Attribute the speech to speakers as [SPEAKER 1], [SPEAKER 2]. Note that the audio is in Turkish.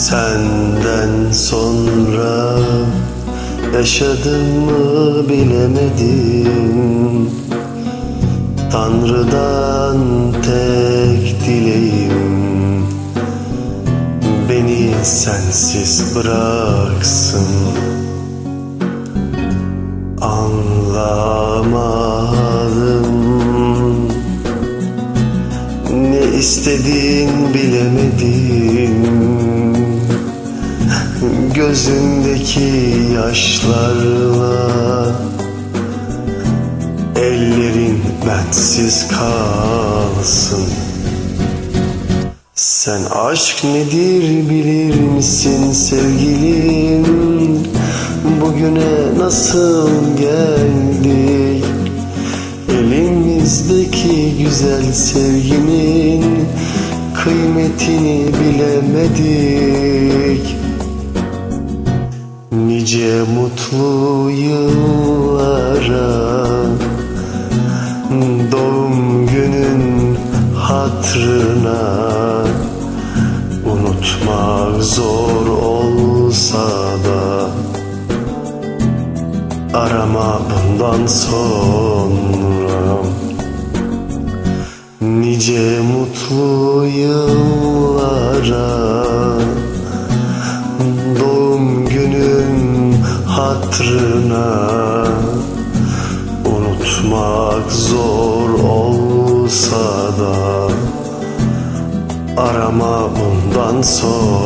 [SPEAKER 1] Senden sonra yaşadım mı bilemedim. Tanrı'dan tek dileğim Beni sensiz bıraksın. Anlamadım Ne istediğin bilemedim Gözündeki yaşlarla Ellerin bensiz kalsın. Sen aşk nedir bilir misin sevgilim? Bugüne nasıl geldik? Elimizdeki güzel sevginin Kıymetini bilemedik Nice mutlu yıllara Doğum günün hatrına Unutmak zor olsa da Arama bundan sonra. Nice mutlu yıllara hatrına Unutmak zor olsa da Arama bundan sonra